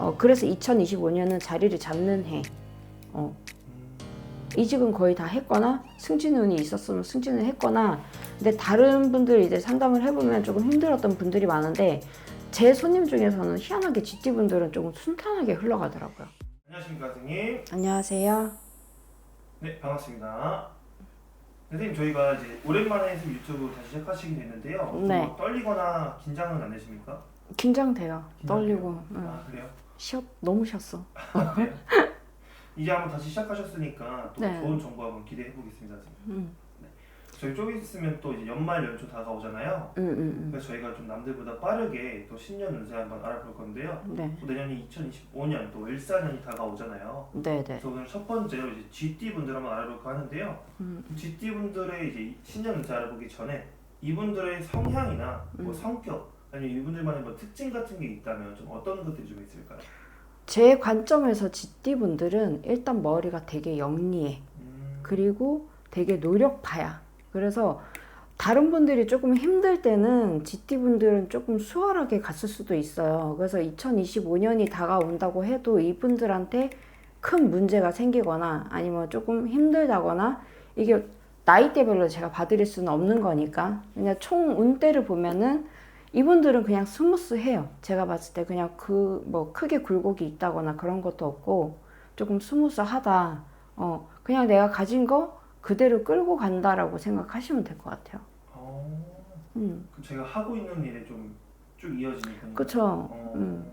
어, 그래서 2025년은 자리를 잡는 해. 어. 이직은 거의 다 했거나 승진운이 있었으면 승진을 했거나 근데 다른 분들 이제 상담을 해보면 조금 힘들었던 분들이 많은데 제 손님 중에서는 희한하게 GT 분들은 조금 순탄하게 흘러가더라고요. 안녕하십니까 선생님. 안녕하세요. 네 반갑습니다. 선생님 저희가 이제 오랜만에 선생님 유튜브 다시 시작하시게 됐는데요. 좀 네. 뭐 떨리거나 긴장은 안 되십니까? 긴장돼요. 긴장돼요? 떨리고. 응. 아 그래요? 쉬었 너무 쉬었어. 아, 그래요? 이제 한번 다시 시작하셨으니까 또 네. 좋은 정보 한번 기대해 보겠습니다. 선생님. 응. 저희 좀 있으면 또 이제 연말 연초 다가오잖아요. 응, 응, 그래서 저희가 좀 남들보다 빠르게 또 신년 운세 한번 알아볼 건데요. 응. 네. 또 내년이 2025년 또 일사년이 다가오잖아요. 네, 네. 그래서 오늘 첫 번째로 이제 GT 분들 한번 알아볼까 하는데요. 음. GT 분들의 이제 신년 운세 알아보기 전에 이분들의 성향이나 뭐 음. 성격 아니면 이분들만의 뭐 특징 같은 게 있다면 좀 어떤 것들이 좀 있을까요? 제 관점에서 GT 분들은 일단 머리가 되게 영리해. 음, 그리고 되게 노력파야. 그래서 다른 분들이 조금 힘들 때는 GT 분들은 조금 수월하게 갔을 수도 있어요. 그래서 2025년이 다가온다고 해도 이분들한테 큰 문제가 생기거나 아니면 조금 힘들다거나 이게 나이대별로 제가 봐드릴 수는 없는 거니까 그냥 총 운대를 보면은 이분들은 그냥 스무스해요. 제가 봤을 때 그냥 그 뭐 크게 굴곡이 있다거나 그런 것도 없고 조금 스무스하다. 어 그냥 내가 가진 거 그대로 끌고 간다라고 생각하시면 될 것 같아요. 어, 음, 그럼 제가 하고 있는 일에 좀 쭉 이어지는 편인가요? 그쵸. 어, 음.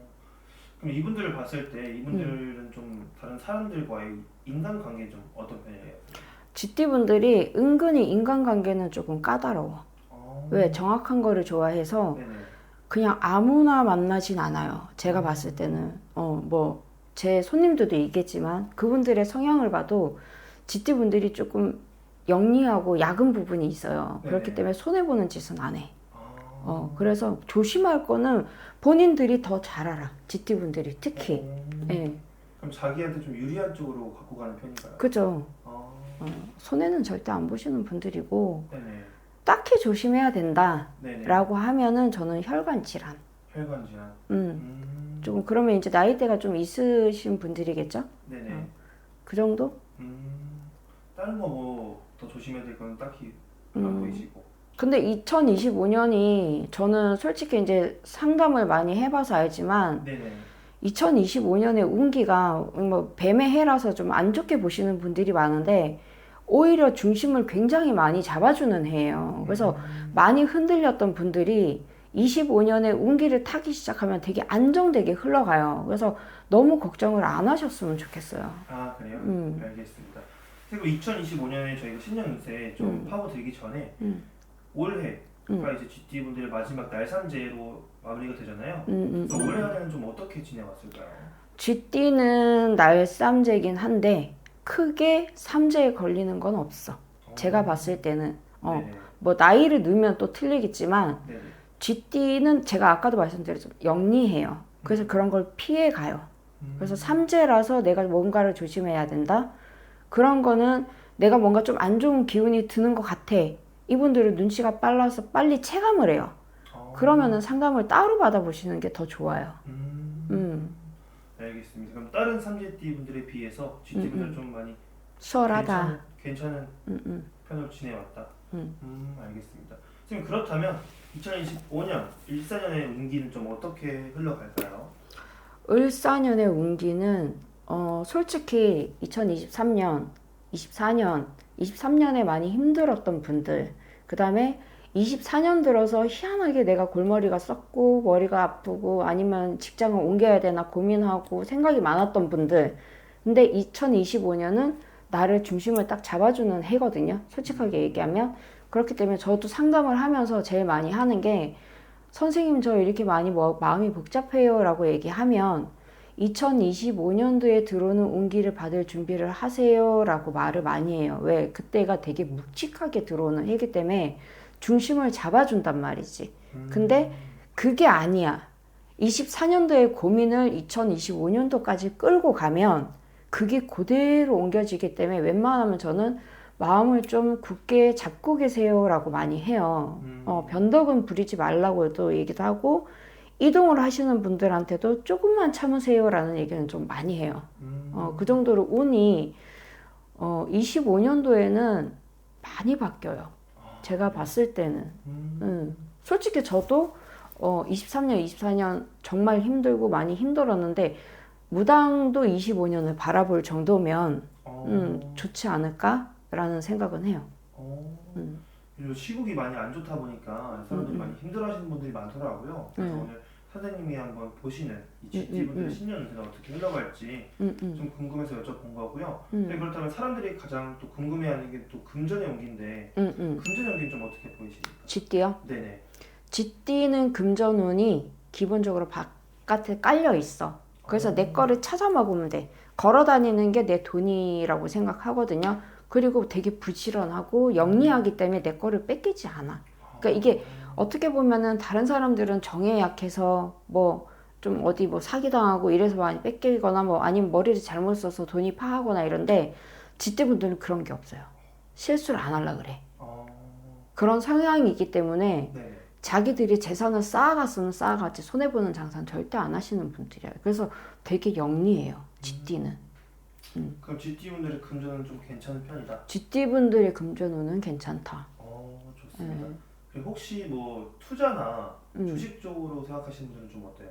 그럼 이분들을 봤을 때 이분들은 좀 다른 사람들과의 인간관계 좀 어떤 편이에요? GT 분들이 은근히 인간관계는 조금 까다로워. 어, 왜 정확한 거를 좋아해서 네네. 그냥 아무나 만나진 않아요. 제가 봤을 때는 어 뭐 제 손님들도 있겠지만 그분들의 성향을 봐도 GT 분들이 조금 영리하고 야근 부분이 있어요. 그렇기 네네. 때문에 손해 보는 짓은 안 해. 아, 어 그래서 조심할 거는 본인들이 더 잘 알아. GT 분들이 특히. 어, 예, 그럼 자기한테 좀 유리한 쪽으로 갖고 가는 편인가요? 그죠. 아, 어, 손해는 절대 안 보시는 분들이고 네네. 딱히 조심해야 된다라고. 하면은 저는 혈관 질환. 혈관 질환. 음, 음, 조금 그러면 이제 나이대가 좀 있으신 분들이겠죠? 네네. 어. 그 정도? 음, 다른 거 뭐 더 조심해야 될 건 딱히 안 음. 보이시고. 근데 2025년이 저는 솔직히 이제 상담을 많이 해봐서 알지만 네네. 2025년의 운기가 뭐 뱀의 해라서 좀 안 좋게 보시는 분들이 많은데 오히려 중심을 굉장히 많이 잡아주는 해예요. 그래서 음, 많이 흔들렸던 분들이 25년에 운기를 타기 시작하면 되게 안정되게 흘러가요. 그래서 너무 걱정을 안 하셨으면 좋겠어요. 아 그래요? 음. 알겠습니다. 그리고 2025년에 저희가 신년 운세 좀 음. 파고들기 전에 음. 올해가 음. 이제 GT 분들의 마지막 날산제로 마무리가 되잖아요. 음, 음, 그래서 음. 올해 한 해는 좀 어떻게 지내왔을까요? 쥐띠는 날쌈제긴 한데 크게 삼재에 걸리는 건 없어. 제가 봤을 때는 어, 네네. 뭐 나이를 넣으면 또 틀리겠지만 네네. 쥐띠는 제가 아까도 말씀드렸지만 영리해요. 그래서 그런 걸 피해 가요. 음. 그래서 삼재라서 내가 뭔가를 조심해야 된다. 그런 거는 내가 뭔가 좀 안 좋은 기운이 드는 것 같아. 이분들은 눈치가 빨라서 빨리 체감을 해요. 어. 그러면은 상담을 따로 받아보시는 게 더 좋아요. 음. 음, 알겠습니다. 그럼 다른 삼재띠 분들에 비해서 GT 분들 음, 음. 좀 많이 수월하다. 괜찮은, 괜찮은 음, 음. 편으로 지내왔다. 음. 음, 알겠습니다. 지금 그렇다면 2025년, 14년의 운기는 좀 어떻게 흘러갈까요? 을사년의 운기는 어, 솔직히 2023년, 24년, 23년에 많이 힘들었던 분들, 그 다음에 24년 들어서 희한하게 내가 골머리가 썩고 머리가 아프고 아니면 직장을 옮겨야 되나 고민하고 생각이 많았던 분들. 근데 2025년은 나를 중심을 딱 잡아주는 해거든요. 솔직하게 얘기하면. 그렇기 때문에 저도 상담을 하면서 제일 많이 하는 게 선생님 저 이렇게 많이 뭐 마음이 복잡해요 라고 얘기하면 2025년도에 들어오는 운기를 받을 준비를 하세요 라고 말을 많이 해요. 왜? 그때가 되게 묵직하게 들어오는 해기 때문에 중심을 잡아준단 말이지. 음, 근데 그게 아니야. 24년도의 고민을 2025년도까지 끌고 가면 그게 그대로 옮겨지기 때문에 웬만하면 저는 마음을 좀 굳게 잡고 계세요라고 많이 해요. 음. 어, 변덕은 부리지 말라고도 얘기도 하고 이동을 하시는 분들한테도 조금만 참으세요라는 얘기는 좀 많이 해요. 음. 어, 그 정도로 운이 어, 25년도에는 많이 바뀌어요. 제가 봤을 때는. 음. 음, 솔직히 저도 어, 23년, 24년 정말 힘들고 많이 힘들었는데 무당도 25년을 바라볼 정도면 어. 음, 좋지 않을까라는 생각은 해요. 어. 음. 시국이 많이 안 좋다 보니까 사람들이 음, 음. 많이 힘들어하시는 분들이 많더라고요. 그래서 음. 오늘 선생님이 한번 보시는 이 음, GT분들의 음. 신년은 어떻게 흘러갈지 음, 음, 좀 궁금해서 여쭤본 거고요. 음, 네, 그렇다면 사람들이 가장 또 궁금해하는 게 또 금전의 용기인데 음, 음. 금전의 용기는 좀 어떻게 보이십니까? 쥐띠요? 네네. 쥐띠는 금전운이 기본적으로 바깥에 깔려 있어. 그래서 어. 내 거를 찾아 먹으면 돼. 걸어 다니는 게 내 돈이라고 생각하거든요. 그리고 되게 부지런하고 영리하기 때문에 내 거를 뺏기지 않아. 그러니까 이게 어떻게 보면은 다른 사람들은 정에 약해서 뭐 좀 어디 뭐 사기당하고 이래서 많이 뺏기거나 뭐 아니면 머리를 잘못 써서 돈이 파하거나 이런데 쥐띠분들은 그런 게 없어요. 실수를 안 하려 그래. 어. 그런 성향이 있기 때문에 네. 자기들이 재산을 쌓아갔으면 쌓아갔지 손해보는 장사는 절대 안 하시는 분들이에요. 그래서 되게 영리해요. 쥐띠는. 그럼 GT분들의 금전은 좀 괜찮은 편이다. 쥐띠분들의 금전운은 괜찮다. 어, 좋습니다. 네. 혹시 뭐 투자나 음. 주식 쪽으로 생각하시는 분들은 좀 어때요?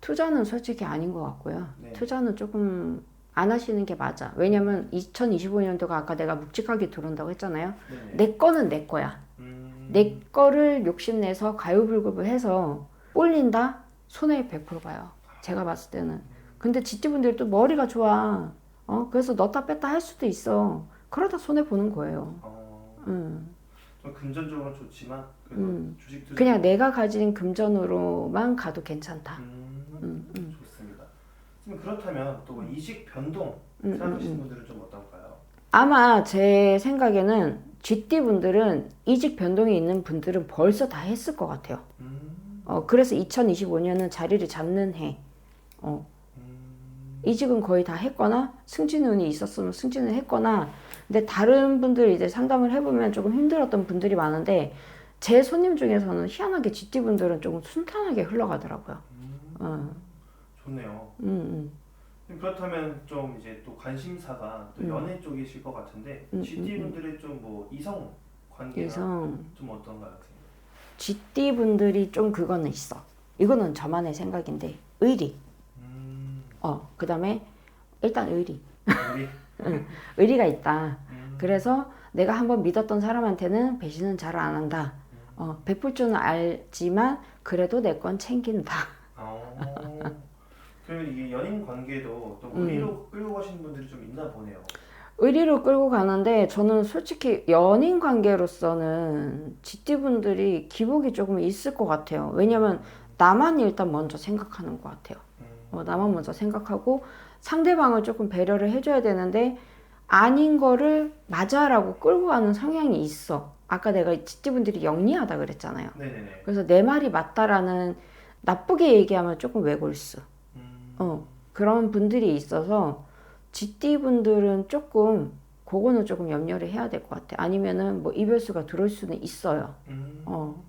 투자는 솔직히 아닌 것 같고요. 네. 투자는 조금 안 하시는 게 맞아. 왜냐면 2025년도가 아까 내가 묵직하게 들어온다고 했잖아요. 네네. 내 거는 내 거야. 음. 내 거를 욕심내서 가요불급을 해서 올린다? 손해 100% 봐요. 제가 봤을 때는. 근데 지띠분들이 또 머리가 좋아. 어? 그래서 넣다 뺐다 할 수도 있어. 그러다 손해 보는 거예요. 어, 음. 좀 금전적으로 좋지만 그래도 음. 주식도 그냥 내가 가진 금전으로만 가도 괜찮다. 음, 음, 음. 좋습니다. 그럼 그렇다면 또뭐 이직 변동 음, 음, 생각하시는 음. 분들은 좀 어떨까요? 아마 제 생각에는 GT 분들은 이직 변동이 있는 분들은 벌써 다 했을 것 같아요. 음, 어, 그래서 2025년은 자리를 잡는 해. 어, 음, 이직은 거의 다 했거나 승진운이 있었으면 승진을 했거나 근데 다른 분들 이제 상담을 해보면 조금 힘들었던 분들이 많은데 제 손님 중에서는 희한하게 GT 분들은 조금 순탄하게 흘러가더라고요. 음, 어, 좋네요. 음, 음. 그렇다면 좀 이제 또 관심사가 또 음. 연애 쪽이실 것 같은데 음, GT 분들의 좀 뭐 이성 관계가 이성 좀 어떤가요? GT 분들이 좀 그거는 있어. 이거는 저만의 생각인데 의리. 음, 어, 그다음에 일단 의리. 우리 의리가 있다. 음, 그래서 내가 한번 믿었던 사람한테는 배신은 잘 안 한다. 어, 베풀 줄은 알지만 그래도 내 건 챙긴다. 어, 그러면 이게 연인 관계도 또 음. 의리로 끌고 가시는 분들이 좀 있나 보네요. 의리로 끌고 가는데 저는 솔직히 연인 관계로서는 GT분들이 기복이 조금 있을 것 같아요. 왜냐면 나만 일단 먼저 생각하는 것 같아요. 음, 어, 나만 먼저 생각하고 상대방을 조금 배려를 해줘야 되는데 아닌 거를 맞아라고 끌고 가는 성향이 있어. 아까 내가 GT분들이 영리하다 그랬잖아요. 네네네. 그래서 내 말이 맞다라는 나쁘게 얘기하면 조금 외골수. 음, 어, 그런 분들이 있어서 GT 분들은 조금 그거는 조금 염려를 해야 될 것 같아. 아니면은 뭐 이별수가 들어올 수는 있어요. 음, 어,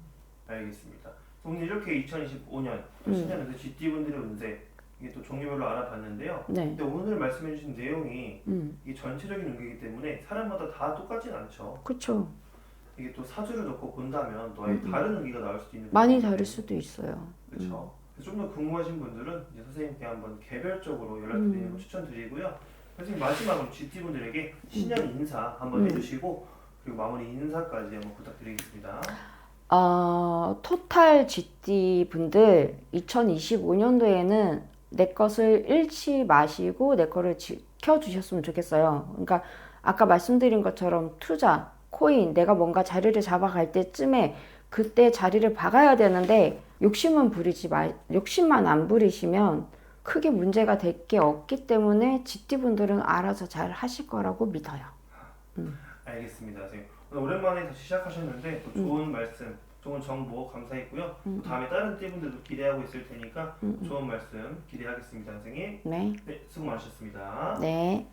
알겠습니다. 오늘 이렇게 2025년 음. 신년에도 GT 분들의 운세 이게 또 종류별로 알아봤는데요. 네, 근데 오늘 말씀해주신 내용이 음, 이게 전체적인 운기이기 때문에 사람마다 다 똑같진 않죠. 그쵸. 이게 또 사주를 넣고 본다면 또 아예 음, 음. 다른 운기가 나올 수도 있는 많이. 다를 수도 있어요. 그렇죠. 좀 더 궁금하신 분들은 이제 선생님께 한번 개별적으로 연락드리는 음. 거 추천드리고요. 선생님 마지막으로 GT 분들에게 신년 인사 한번 음. 해주시고 그리고 마무리 인사까지 한번 부탁드리겠습니다. 어, 토탈 GT 분들 2025년도에는 내 것을 잃지 마시고 내 거를 지켜주셨으면 좋겠어요. 그러니까 아까 말씀드린 것처럼 투자, 코인, 내가 뭔가 자리를 잡아갈 때쯤에 그때 자리를 박아야 되는데 욕심은 부리지 말, 욕심만 안 부리시면 크게 문제가 될 게 없기 때문에 GT 분들은 알아서 잘 하실 거라고 믿어요. 알겠습니다. 선생님. 오랜만에 다시 시작하셨는데 또 좋은 말씀, 좋은 정보 감사했고요. 또 다음에 다른 띠분들도 기대하고 있을 테니까 좋은 말씀 기대하겠습니다, 선생님. 네, 네, 수고 많으셨습니다. 네.